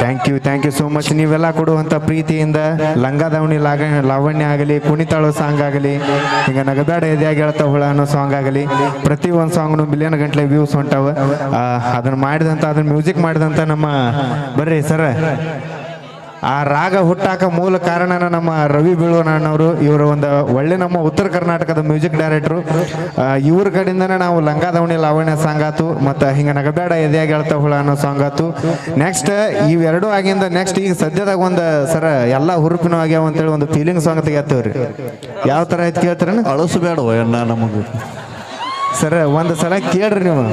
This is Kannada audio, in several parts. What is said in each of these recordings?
Thank you thank you so much ನೀವೆಲ್ಲ ಕೊಡುವಂಥ ಪ್ರೀತಿಯಿಂದ ಲಂಗ ದಾವಣಿ ಲಾಗ, ಲಾವಣ್ಯ ಆಗಲಿ, ಕುಣಿತಾಳೋ ಸಾಂಗ್ ಆಗಲಿ ಈಗ ನಗದಾಡ ಎದೆಯಾಗಿ ಹೇಳ್ತಾ ಹುಳ ಅನ್ನೋ ಸಾಂಗ್ ಆಗಲಿ, ಪ್ರತಿ ಒಂದು ಸಾಂಗ್ನು ಮಿಲಿಯನ್ ಗಂಟ್ಲೆ ವ್ಯೂಸ್ ಹೊಂಟಾವ. ಅದನ್ನ ಮಾಡಿದಂಥ ಅದನ್ನು ಮ್ಯೂಸಿಕ್ ಮಾಡಿದಂಥ ನಮ್ಮ, ಬರ್ರಿ ಸರ ಆ ರಾಗ ಹುಟ್ಟಾಕ ಮೂಲ ಕಾರಣನ ನಮ್ಮ ರವಿ ಬೀಳುವನವರು ಇವರು ಒಂದು ಒಳ್ಳೆ ನಮ್ಮ ಉತ್ತರ ಕರ್ನಾಟಕದ ಮ್ಯೂಸಿಕ್ ಡೈರೆಕ್ಟ್ರು. ಇವ್ರ ಕಡೆಯಿಂದನೇ ನಾವು ಲಂಗಾದವಣಿ ಲಾವಣ್ಯ ಸಾಂಗ್ ಆತು ಮತ್ತು ಹಿಂಗೆ ನಗಬೇಡ ಎದೆಯಾಗಿ ಹೇಳ್ತಾ ಹುಳ ಅನ್ನೋ ಸಾಂಗ್ ಆತು. ನೆಕ್ಸ್ಟ್ ಇವೆರಡು ಆಗಿಂದ ನೆಕ್ಸ್ಟ್ ಈಗ ಸದ್ಯದಾಗ ಒಂದು ಸರ ಎಲ್ಲ ಹುರುಪಿನ ಆಗ್ಯಾವ ಅಂತೇಳಿ ಒಂದು ಫೀಲಿಂಗ್ ಸಾಂಗ್ ತೆಗಿತೀವ್ರಿ ಯಾವ ಥರ ಆಯ್ತು ಕೇಳ್ತಾರ ಅಳಸಬೇಡವ ಅಣ್ಣ ನಮಗೆ. ಸರ ಒಂದು ಸಲ ಕೇಳ್ರಿ ನೀವು.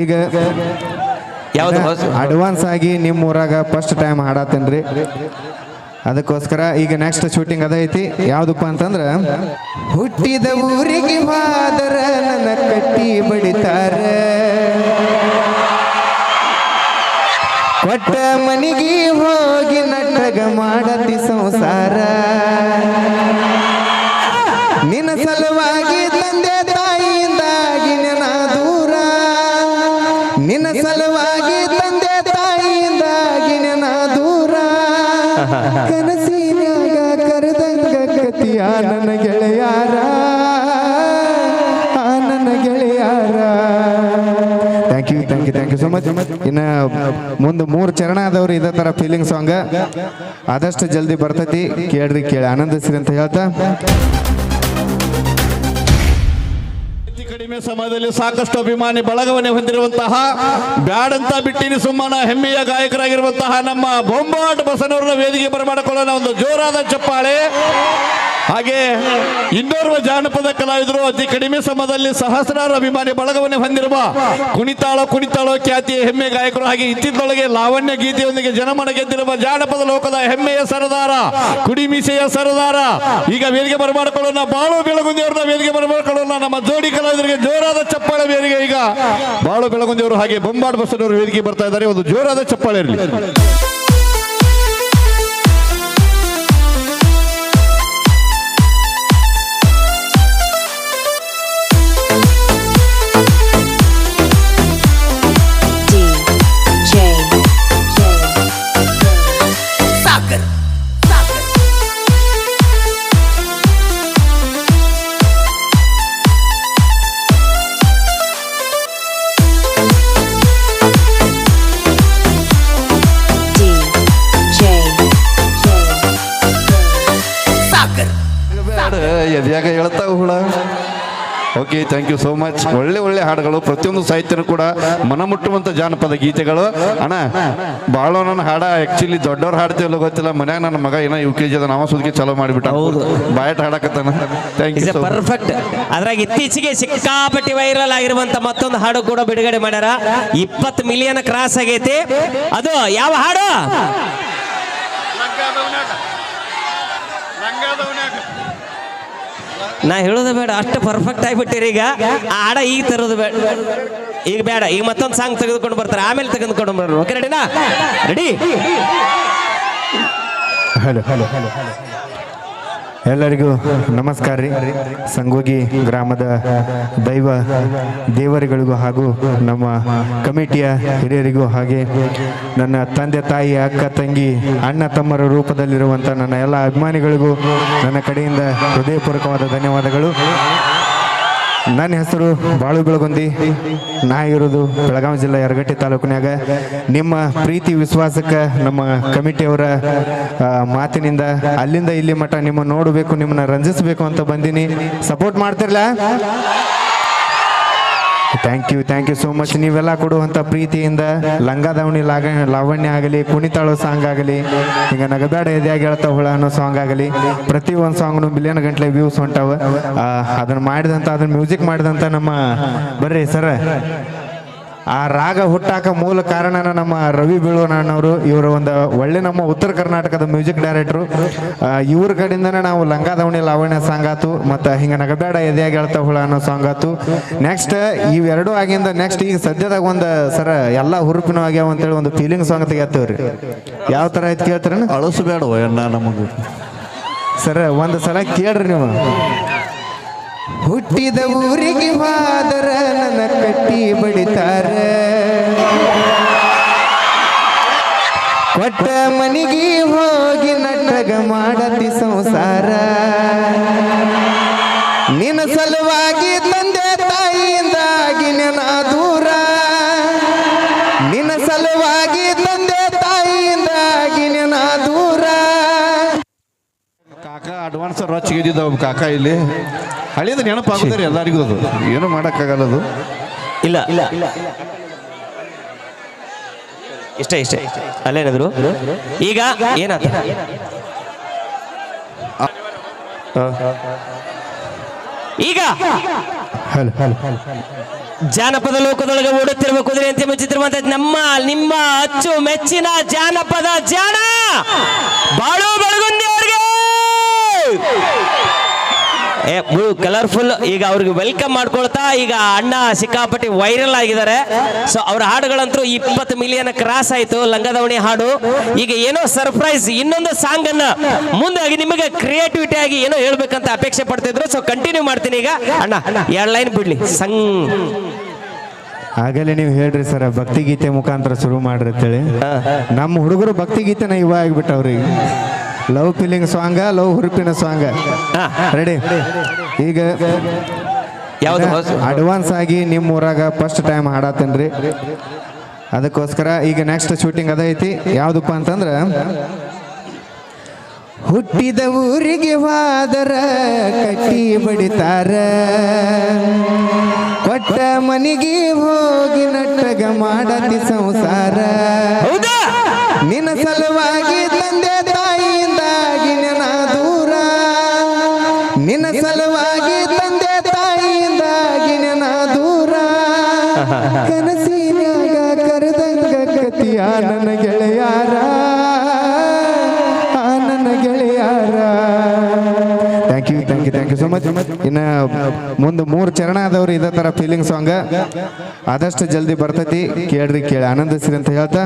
ಈಗ ಯಾವ್ದು ಅಡ್ವಾನ್ಸ್ ಆಗಿ ನಿಮ್ಮ ಊರಾಗ ಫಸ್ಟ್ ಟೈಮ್ ಹಾಡತ್ತೇನ್ರಿ? ಅದಕ್ಕೋಸ್ಕರ ಈಗ ನೆಕ್ಸ್ಟ್ ಶೂಟಿಂಗ್ ಅದೈತಿ ಯಾವ್ದಪ್ಪ ಅಂತಂದ್ರ ಹುಟ್ಟಿದ ಊರಿಗೆ ಮಾದರ ನನ್ನ ಕಟ್ಟಿ ಬಡಿತಾರ. ಕೊಟ್ಟ ಮನೆಗೆ ಹೋಗಿ ನಟಗ ಮಾಡತಿ ಸಂಸಾರ. ನಿನ್ನ ಸಲುವಾಗಿ ತಂದೆ ಕನಸಿನ್ಯಾಗ ಕರೆದಂಗ ಕತಿಯ ನನ್ನ ಗೆಳೆಯಾರ. ನನ್ನ ಗೆಳೆಯಾರ. Thank you thank you thank you so much ಇನ್ನು ಮುಂದೆ ಮೂರು ಚರಣ ಆದವ್ರು ಇದೇ ಥರ ಫೀಲಿಂಗ್ ಸಾಂಗ್ ಆದಷ್ಟು ಜಲ್ದಿ ಬರ್ತೈತಿ. ಕೇಳ್ರಿ ಕೇಳಿ. ಆನಂದಿಸ್ರಿ ಅಂತ ಹೇಳ್ತಾ. ಕಡಿಮೆ ಸಮಯದಲ್ಲಿ ಸಾಕಷ್ಟು ಅಭಿಮಾನಿ ಬಳಗವನ್ನೇ ಹೊಂದಿರುವಂತಹ ಬ್ಯಾಡಂತ ಬಿಟ್ಟಿನಿ ಸುಮ್ಮನ ಹೆಮ್ಮೆಯ ಗಾಯಕರಾಗಿರುವಂತಹ ನಮ್ಮ ಬೊಂಬಾಟ್ ಬಸನವರನ್ನ ವೇದಿಕೆ ಬರಮಾಡಿಕೊಳ್ಳೋಣ. ಒಂದು ಜೋರಾದ ಚಪ್ಪಾಳೆ. ಹಾಗೆ ಇನ್ನೋರ್ವ ಜಾನಪದ ಕಲಾವಿದರು ಅತಿ ಕಡಿಮೆ ಸಮಯದಲ್ಲಿ ಸಹಸ್ರಾರು ಅಭಿಮಾನಿ ಬಳಗವನ್ನೇ ಹೊಂದಿರುವ ಕುಣಿತಾಳೋ ಕುಣಿತಾಳೋ ಖ್ಯಾತಿಯ ಹೆಮ್ಮೆ ಗಾಯಕರು ಹಾಗೆ ಇತ್ತಿದ್ದೊಳಗೆ ಲಾವಣ್ಯ ಗೀತೆಯೊಂದಿಗೆ ಜನಮನ ಗೆದ್ದಿರುವ ಜಾನಪದ ಲೋಕದ ಹೆಮ್ಮೆಯ ಸರದಾರ, ಕುಡಿಮೀಸೆಯ ಸರದಾರ. ಈಗ ವೇದಿಕೆ ಬರಮಾಡಿಕೊಳ್ಳೋಣ ಬಾಳು ಬೆಳಗುಂದಿಯವರನ್ನ ವೇದಿಕೆ ಬರಮಾಡಿಕೊಳ್ಳೋಣ ನಮ್ಮ ಜೋಡಿ ಕಲಾವಿದರಿಗೆ ಜೋರಾದ ಚಪ್ಪಾಳೆ ವೇದಿಕೆ ಈಗ. ಬಾಳು ಬೆಳಗುಂದಿಯವರು ಹಾಗೆ ಬೊಂಬಾಡ್ ಬಸನವರು ವೇದಿಕೆ ಬರ್ತಾ ಇದ್ದಾರೆ. ಒಂದು ಜೋರಾದ ಚಪ್ಪಾಳೆ ಇರಲಿ. ಎದ್ಯಾಗ ಹೇಳ್ತಾವ ಹುಳ okay thank you so much ಒಳ್ಳೆ ಒಳ್ಳೆ ಹಾಡುಗಳು. ಪ್ರತಿಯೊಂದು ಸಾಹಿತ್ಯನೂ ಕೂಡ ಮನಮುಟ್ಟುವಂತ ಜಾನಪದ ಗೀತೆಗಳು. ಅಣ್ಣ ಭಾಳ ನನ್ನ ಹಾಡ ಆ್ಯಕ್ಚುಲಿ ದೊಡ್ಡವ್ರು ಹಾಡ್ತೀವಲ್ಲ ಗೊತ್ತಿಲ್ಲ. ಮನ್ಯಾಗ ನನ್ನ ಮಗ ಏನೋ ಯು ಕೆ ಜಿ ಅದ ನಾವ ಸುದ್ದಿಗೆ ಚಲೋ ಮಾಡಿಬಿಟ್ಟ. ಹೌದು. ಬಾಯಟ್ ಹಾಡಕತ್ತಾನ. ಥ್ಯಾಂಕ್ ಯು ಪರ್ಫೆಕ್ಟ್ ಅದ್ರಾಗ ಇತ್ತೀಚೆಗೆ ಸಿಕ್ಕಾಪಟ್ಟಿ ವೈರಲ್ ಆಗಿರುವಂತ ಮತ್ತೊಂದು ಹಾಡು ಕೂಡ ಬಿಡುಗಡೆ ಮಾಡ್ಯಾರ. ಇಪ್ಪತ್ತು ಮಿಲಿಯನ್ ಕ್ರಾಸ್ ಆಗೈತಿ. ಅದು ಯಾವ ಹಾಡು? ನಾ ಹೇಳೋದು ಬೇಡ ಅಷ್ಟು ಪರ್ಫೆಕ್ಟ್ ಆಗಿಬಿಟ್ಟಿರಿ ಈಗ. ಆಡ ಹಾಡ ಈಗ ತರೋದು ಬೇಡ. ಈಗ ಬೇಡ ಈಗ ಮತ್ತೊಂದು ಸಾಂಗ್ ತೆಗೆದುಕೊಂಡು ಬರ್ತಾರೆ ಆಮೇಲೆ ತೆಗೆದುಕೊಂಡು ಬರೋರು. ಓಕೆ ರೆಡಿನಾ ರೆಡಿ? ಹಲೋ ಹಲೋ ಎಲ್ಲರಿಗೂ ನಮಸ್ಕಾರ ರೀ. ಸಂಗೋಗಿ ಗ್ರಾಮದ ದೈವ ದೇವರುಗಳಿಗೂ ಹಾಗೂ ನಮ್ಮ ಕಮಿಟಿಯ ಹಿರಿಯರಿಗೂ ಹಾಗೆ ನನ್ನ ತಂದೆ, ತಾಯಿ, ಅಕ್ಕ, ತಂಗಿ, ಅಣ್ಣ, ತಮ್ಮರ ರೂಪದಲ್ಲಿರುವಂಥ ನನ್ನ ಎಲ್ಲ ಅಭಿಮಾನಿಗಳಿಗೂ ನನ್ನ ಕಡೆಯಿಂದ ಹೃದಯಪೂರ್ವಕವಾದ ಧನ್ಯವಾದಗಳು. ನನ್ನ ಹೆಸರು ಬಾಳು ಬೆಳಗುಂದಿ. ನಾ ಇರೋದು ಬೆಳಗಾವಿ ಜಿಲ್ಲೆ ಯರಗಟ್ಟಿ ತಾಲೂಕಿನಾಗ ನಿಮ್ಮ ಪ್ರೀತಿ ವಿಶ್ವಾಸಕ್ಕೆ ನಮ್ಮ ಕಮಿಟಿಯವರ ಮಾತಿನಿಂದ ಅಲ್ಲಿಂದ ಇಲ್ಲಿ ಮಠ ನಿಮ್ಮ ನೋಡಬೇಕು, ನಿಮ್ಮನ್ನ ರಂಜಿಸಬೇಕು ಅಂತ ಬಂದೀನಿ. Support ಮಾಡ್ತಿರ್ಲಾ? Thank you thank you so much ನೀವೆಲ್ಲ ಕೊಡುವಂಥ ಪ್ರೀತಿಯಿಂದ ಲಂಗ ದಾವಣಿ ಲಾಗ, ಲಾವಣ್ಯ ಆಗಲಿ, ಕುಣಿತಾಳೋ ಸಾಂಗ್ ಆಗಲಿ ಈಗ ನಗಬೇಡ ಎದೆಯಾಗಿ ಹೇಳ್ತಾ ಹುಳ ಅನ್ನೋ ಸಾಂಗ್ ಆಗಲಿ, ಪ್ರತಿ ಒಂದು ಸಾಂಗ್ನು ಮಿಲಿಯನ್ ಗಂಟ್ಲೆ ವ್ಯೂಸ್ ಹೊಂಟಾವ. ಅದನ್ನ ಮಾಡಿದಂಥ ಅದನ್ನು ಮ್ಯೂಸಿಕ್ ಮಾಡಿದಂಥ ನಮ್ಮ, ಬರ್ರಿ ಸರ ಆ ರಾಗ ಹುಟ್ಟಾಕ ಮೂಲ ಕಾರಣನ ನಮ್ಮ ರವಿ ಬೀಳುವನವರು ಇವರು ಒಂದು ಒಳ್ಳೆ ನಮ್ಮ ಉತ್ತರ ಕರ್ನಾಟಕದ ಮ್ಯೂಸಿಕ್ ಡೈರೆಕ್ಟ್ರು. ಇವ್ರ ಕಡೆಯಿಂದನೇ ನಾವು ಲಂಗಾದವಣಿ ಲಾವಣ್ಯ ಸಾಂಗ್ ಆತು ಮತ್ತು ಹಿಂಗೆ ನಗಬೇಡ ಎದೆಯಾಗಿ ಹೇಳ್ತಾ ಹುಳ ಅನ್ನೋ ಸಾಂಗ್ ಆತು. ನೆಕ್ಸ್ಟ್ ಇವೆರಡೂ ಆಗಿಂದ ನೆಕ್ಸ್ಟ್ ಈಗ ಸದ್ಯದಾಗ ಒಂದು ಸರ ಎಲ್ಲ ಹುರುಪಿನ ಆಗ್ಯಾವ ಅಂತೇಳಿ ಒಂದು ಫೀಲಿಂಗ್ ಸಾಂಗ್ ತೆಗಿತೀವ್ರಿ ಯಾವ ಥರ ಆಯ್ತು ಕೇಳ್ತಾರ ಅಳಸಬೇಡವ ಅಣ್ಣ ನಮಗೆ? ಸರ ಒಂದು ಸಲ ಕೇಳ್ರಿ ನೀವು. ಹುಟ್ಟಿದ ಊರಿಗೆ ಮಾದರ ನನ್ನ ಕಟ್ಟಿ ಬಡಿತಾರ. ಕೊಟ್ಟ ಮನೆಗೆ ಹೋಗಿ ನಟಗ ಮಾಡತಿ ಸಂಸಾರ. ನಿನ್ನ ಸಲುವಾಗಿ ತಂದೆ ತಾಯಿಯಿಂದಾಗಿ ನನ್ನ ದೂರ. ನಿನ್ನ ಸಲುವಾಗಿ ತಂದೆ ತಾಯಿಯಿಂದಾಗಿ ನನ್ನ ದೂರ. ಕಾಕ ಅಡ್ವಾನ್ಸ್ ರೊಚ್ಚಿಗೆ ಇದ್ದಿದ್ದಾವ ಕಾಕ ಇಲ್ಲಿ? ಹಳಿದ ನೆನಪಾಗುತ್ತಾರೆ ಎಲ್ಲರಿಗೂ ಅದು. ಏನು ಮಾಡೋಕ್ಕಾಗಲ್ಲ ಅದು ಇಲ್ಲ. ಇಲ್ಲ. ಇಷ್ಟ ಇಷ್ಟ. ಅಲ್ಲೇನಾದ್ರು? ಈಗ ಏನಾತ? ಈಗ ಜಾನಪದ ಲೋಕದೊಳಗೆ ಓಡುತ್ತಿರುವ ಕುದುರೆ ಅಂತ ಮೆಚ್ಚುತ್ತಿರುವಂತ ನಮ್ಮ ನಿಮ್ಮ ಅಚ್ಚು ಮೆಚ್ಚಿನ ಜಾನಪದ ಜಾಣ ಬಾಳು ಬೆಳಗುಂದಿ ಅವ್ರಿಗೆ ಏ ಕಲರ್ಫುಲ್ ಈಗ ಅವ್ರಿಗೆ ವೆಲ್ಕಮ್ ಮಾಡ್ಕೊಳ್ತಾ ಈಗ ಅಣ್ಣ ಸಿಕ್ಕಾಪಟ್ಟಿ ವೈರಲ್ ಆಗಿದ್ದಾರೆ. ಸೊ ಅವ್ರ ಹಾಡುಗಳಂತೂ ಇಪ್ಪತ್ತು ಮಿಲಿಯನ್ ಕ್ರಾಸ್ ಆಯ್ತು ಲಂಗದವಣಿ ಹಾಡು. ಈಗ ಏನೋ ಸರ್ಪ್ರೈಸ್ ಇನ್ನೊಂದು ಸಾಂಗ್ ಅನ್ನ ಮುಂದಾಗಿ ನಿಮಗೆ ಕ್ರಿಯೇಟಿವಿಟಿ ಆಗಿ ಏನೋ ಹೇಳ್ಬೇಕಂತ ಅಪೇಕ್ಷೆ ಪಡ್ತಿದ್ರು ಸೊ ಕಂಟಿನ್ಯೂ ಮಾಡ್ತೀನಿ ಈಗ. ಅಣ್ಣ ಎರಡು ಲೈನ್ ಬಿಡ್ಲಿ. ಸಂಗ್ ಆಗಲೇ ನೀವು ಹೇಳ್ರಿ ಸರ್ ಭಕ್ತಿಗೀತೆ ಮುಖಾಂತರ ಶುರು ಮಾಡ್ರಿ ಅಂತೇಳಿ. ನಮ್ಮ ಹುಡುಗರು ಭಕ್ತಿಗೀತೆನ ಇವಾಗ ಆಗ್ಬಿಟ್ಟವ್ರಿ. ಲವ್ ಫೀಲಿಂಗ್ ಸಾಂಗ ಲವ್ ಹುರುಪಿನ ಸಾಂಗ. ರೆಡಿ ಈಗ ಯಾವ್ದು ಅಡ್ವಾನ್ಸ್ ಆಗಿ ನಿಮ್ಮ ಊರಾಗ ಫಸ್ಟ್ ಟೈಮ್ ಹಾಡತ್ತೇನ್ರಿ ಅದಕ್ಕೋಸ್ಕರ ಈಗ ನೆಕ್ಸ್ಟ್ ಶೂಟಿಂಗ್ ಅದ ಐತಿ. ಯಾವ್ದಪ್ಪ ಅಂತಂದ್ರ ಹುಟ್ಟಿದ ಊರಿಗೆ ವಾದರ ಕಟ್ಟಿ ಬಡಿತಾರ. ಕೊಟ್ಟ ಮನೆಗೆ ಹೋಗಿ ನಟ್ಟಗ ಮಾಡತಿ ಸಂಸಾರ. ನಿನ್ನ ಸಲುವಾಗಿ ಕನಸಿನ್ಯಾಗ ಕರೆದಂಗ ಕತಿಯ ನನ್ನ ಗೆಳೆಯಾರ. ನನ್ನ ಗೆಳೆಯಾರ. Thank you thank you thank you so much ಇನ್ನು ಮುಂದೆ ಮೂರು ಚರಣ ಆದವ್ರು ಇದೇ ಥರ ಫೀಲಿಂಗ್ ಸಾಂಗ ಆದಷ್ಟು ಜಲ್ದಿ ಬರ್ತೈತಿ. ಕೇಳ್ರಿ ಕೇಳಿ. ಆನಂದಿಸ್ರಿ ಅಂತ ಹೇಳ್ತಾ.